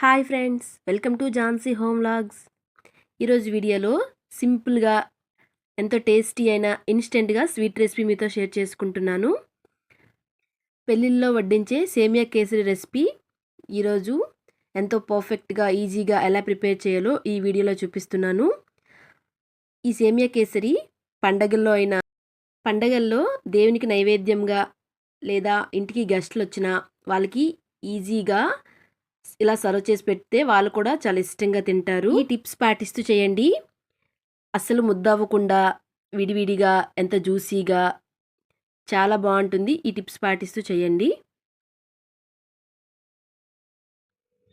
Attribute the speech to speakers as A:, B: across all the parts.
A: Hi friends welcome to Jhansi home logs. ఈరోజు వీడియోలో సింపుల్గా ఎంతో టేస్టీ అయిన ఇన్స్టెంట్గా స్వీట్ రెసిపీ మీతో షేర్ చేసుకుంటున్నాను. పెళ్ళిళ్ళలో వడ్డించే సేమియా కేసరి రెసిపీ ఈరోజు ఎంతో పర్ఫెక్ట్గా ఈజీగా ఎలా ప్రిపేర్ చేయాలో ఈ వీడియోలో చూపిస్తున్నాను. ఈ సేమియా కేసరి పండగల్లో అయినా పండగల్లో దేవునికి నైవేద్యంగా లేదా ఇంటికి గెస్ట్లు వచ్చినా వాళ్ళకి ఈజీగా ఇలా సర్వ్ చేసి పెడితే వాళ్ళు కూడా చాలా ఇష్టంగా తింటారు. ఈ టిప్స్ పాటిస్తూ చేయండి. అస్సలు ముద్దవ్వకుండా విడివిడిగా ఎంత జ్యూసీగా చాలా బాగుంటుంది. ఈ టిప్స్ పాటిస్తూ చేయండి.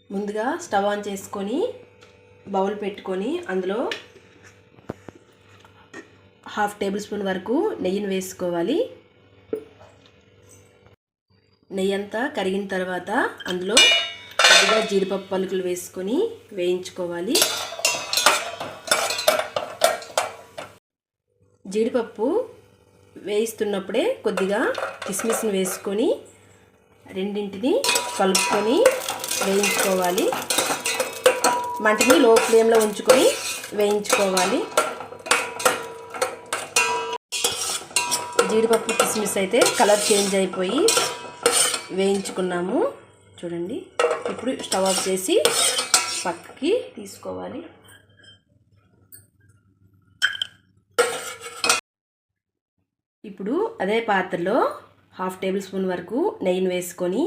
A: ముందుగా స్టవ్ ఆన్ చేసుకొని బౌల్ పెట్టుకొని అందులో హాఫ్ టేబుల్ స్పూన్ వరకు నెయ్యిని వేసుకోవాలి. నెయ్యి అంతా కరిగిన తర్వాత అందులో కొద్దిగా జీడిపప్పు పలుకులు వేసుకొని వేయించుకోవాలి. జీడిపప్పు వేయిస్తున్నప్పుడే కొద్దిగా కిస్మిస్ని వేసుకొని రెండింటిని కలుపుకొని వేయించుకోవాలి. మంటని లో ఫ్లేమ్లో ఉంచుకొని వేయించుకోవాలి. జీడిపప్పు కిస్మిస్ అయితే కలర్ చేంజ్ అయిపోయి వేయించుకున్నాము. చూడండి. ఇప్పుడు స్టవ్ ఆఫ్ చేసి పక్కకి తీసుకోవాలి. ఇప్పుడు అదే పాత్రలో హాఫ్ టేబుల్ స్పూన్ వరకు నెయ్యిని వేసుకొని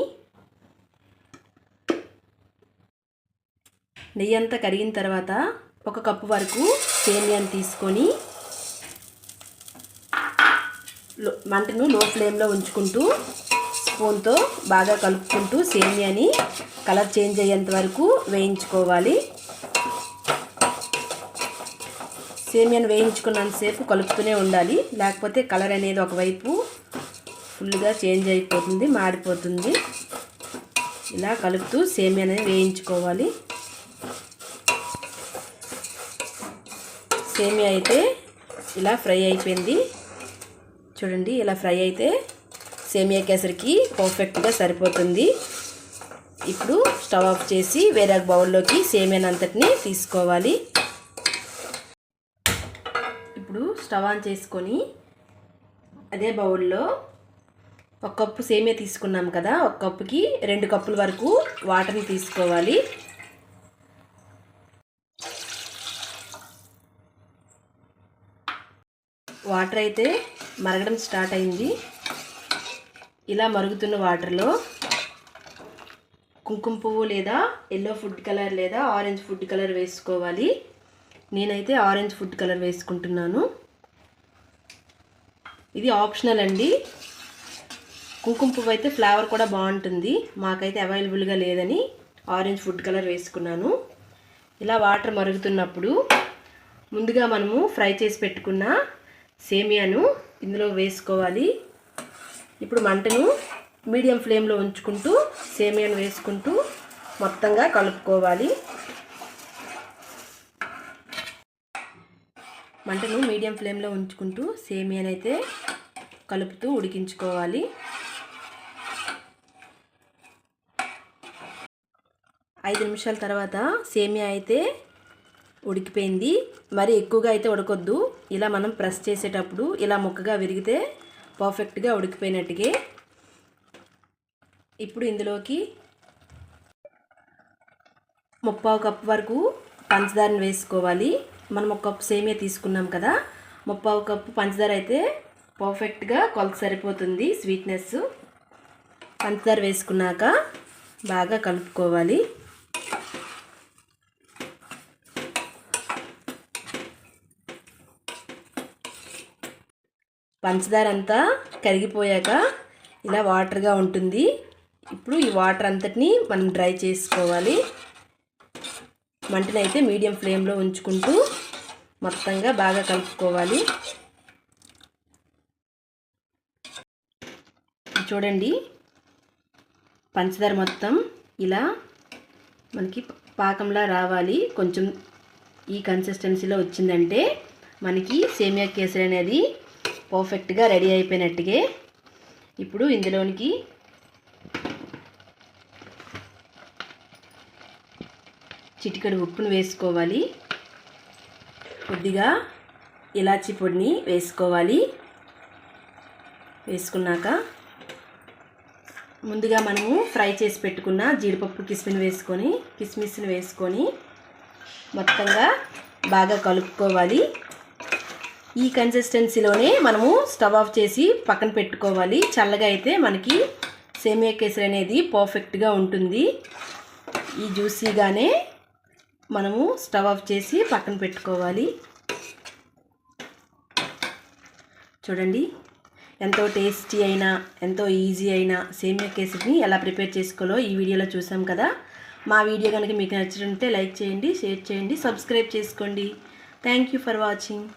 A: నెయ్యి అంతా కరిగిన తర్వాత ఒక కప్పు వరకు సేమియాని తీసుకొని మంటను లో ఫ్లేమ్లో ఉంచుకుంటూ స్పూన్తో బాగా కలుపుకుంటూ సేమియాని కలర్ చేంజ్ అయ్యేంత వరకు వేయించుకోవాలి. సేమియాను వేయించుకున్నంతసేపు కలుపుతూనే ఉండాలి. లేకపోతే కలర్ అనేది ఒకవైపు ఫుల్గా చేంజ్ అయిపోతుంది మాడిపోతుంది. ఇలా కలుపుతూ సేమియా అనేది వేయించుకోవాలి. సేమియా అయితే ఇలా ఫ్రై అయిపోయింది. చూడండి ఇలా ఫ్రై అయితే సేమియా కేసరికి పర్ఫెక్ట్గా సరిపోతుంది. ఇప్పుడు స్టవ్ ఆఫ్ చేసి వేరే బౌల్లోకి సేమియానంతటిని తీసుకోవాలి. ఇప్పుడు స్టవ్ ఆన్ చేసుకొని అదే బౌల్లో ఒక కప్పు సేమియా తీసుకున్నాం కదా ఒక కప్పుకి రెండు కప్పుల వరకు వాటర్ని తీసుకోవాలి. వాటర్ అయితే మరగడం స్టార్ట్ అయింది. ఇలా మరుగుతున్న వాటర్లో కుంకుమ పువ్వు లేదా ఎల్లో ఫుడ్ కలర్ లేదా ఆరెంజ్ ఫుడ్ కలర్ వేసుకోవాలి. నేనైతే ఆరెంజ్ ఫుడ్ కలర్ వేసుకుంటున్నాను. ఇది ఆప్షనల్ అండి. కుంకుమ పువ్వు అయితే ఫ్లేవర్ కూడా బాగుంటుంది. మాకైతే అవైలబుల్గా లేదని ఆరెంజ్ ఫుడ్ కలర్ వేసుకున్నాను. ఇలా వాటర్ మరుగుతున్నప్పుడు ముందుగా మనము ఫ్రై చేసి పెట్టుకున్న సేమియాను ఇందులో వేసుకోవాలి. ఇప్పుడు మంటను మీడియం ఫ్లేమ్లో ఉంచుకుంటూ సేమియాను వేసుకుంటూ మొత్తంగా కలుపుకోవాలి. మంటను మీడియం ఫ్లేమ్లో ఉంచుకుంటూ సేమియాని అయితే కలుపుతూ ఉడికించుకోవాలి. ఐదు నిమిషాల తర్వాత సేమియా అయితే ఉడికిపోయింది. మరి ఎక్కువగా అయితే ఉడకొద్దు. ఇలా మనం ప్రెస్ చేసేటప్పుడు ఇలా ముక్కగా విరిగితే పర్ఫెక్ట్గా ఉడికిపోయినట్టుగా ఇప్పుడు ఇందులోకి ముప్పావు కప్పు వరకు పంచదారని వేసుకోవాలి. మనం ఒక కప్పు సేమియా తీసుకున్నాం కదా ముప్పావు కప్పు పంచదార అయితే పర్ఫెక్ట్గా కొలత సరిపోతుంది స్వీట్నెస్ పంచదార వేసుకున్నాక బాగా కలుపుకోవాలి. పంచదార అంతా కరిగిపోయాక ఇలా వాటర్గా ఉంటుంది. ఇప్పుడు ఈ వాటర్ అంతటిని మనం డ్రై చేసుకోవాలి. మంటనైతే మీడియం ఫ్లేమ్లో ఉంచుకుంటూ మొత్తంగా బాగా కలుపుకోవాలి. చూడండి పంచదార మొత్తం ఇలా మనకి పాకంలా రావాలి. కొంచెం ఈ కన్సిస్టెన్సీలో వచ్చిందంటే మనకి సేమియా కేసరి అనేది పర్ఫెక్ట్గా రెడీ అయిపోయినట్టుగా ఇప్పుడు ఇందులోనికి చిటికడు ఉప్పును వేసుకోవాలి. కొద్దిగా ఇలాచీ పొడిని వేసుకోవాలి. వేసుకున్నాక ముందుగా మనము ఫ్రై చేసి పెట్టుకున్న జీడిపప్పు కిస్మిని వేసుకొని కిస్మిస్ని వేసుకొని మొత్తంగా బాగా కలుపుకోవాలి. ఈ కన్సిస్టెన్సీలోనే మనము స్టవ్ ఆఫ్ చేసి పక్కన పెట్టుకోవాలి. చల్లగా అయితే మనకి సేమియా కేసరి అనేది పర్ఫెక్ట్గా ఉంటుంది. ఈ జ్యూసీగానే మనము స్టవ్ ఆఫ్ చేసి పక్కన పెట్టుకోవాలి. చూడండి ఎంతో టేస్టీ అయినా ఎంతో ఈజీ అయినా సేమియా కేసరిని ఎలా ప్రిపేర్ చేసుకోవాలో ఈ వీడియోలో చూసాం కదా. మా వీడియో కనుక మీకు నచ్చినట్టే లైక్ చేయండి షేర్ చేయండి సబ్స్క్రైబ్ చేసుకోండి. Thank you for watching